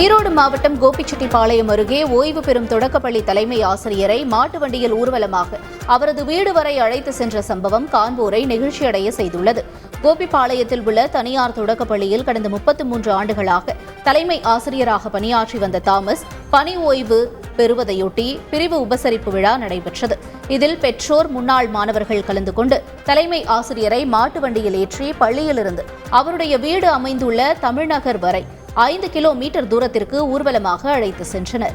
ஈரோடு மாவட்டம் கோபிச்செட்டிப்பாளையம் அருகே ஓய்வு பெறும் தொடக்கப்பள்ளி தலைமை ஆசிரியரை மாட்டு வண்டியில் ஊர்வலமாக அவரது வீடு வரை அழைத்து சென்ற சம்பவம் காண்போரை நெகிழ்ச்சியடைய செய்துள்ளது. கோபிப்பாளையத்தில் உள்ள தனியார் தொடக்கப்பள்ளியில் கடந்த முப்பத்தி மூன்று ஆண்டுகளாக தலைமை ஆசிரியராக பணியாற்றி வந்த தாமஸ் பணி ஓய்வு பெறுவதையொட்டி பிரிவு உபசரிப்பு விழா நடைபெற்றது. இதில் பெற்றோர் முன்னாள் மாணவர்கள் கலந்து கொண்டு தலைமை ஆசிரியரை மாட்டு வண்டியில் ஏற்றி பள்ளியிலிருந்து அவருடைய வீடு அமைந்துள்ள தமிழ்நகர் வரை ஐந்து கிலோமீட்டர் தூரத்திற்கு ஊர்வலமாக அழைத்து சென்றனர்.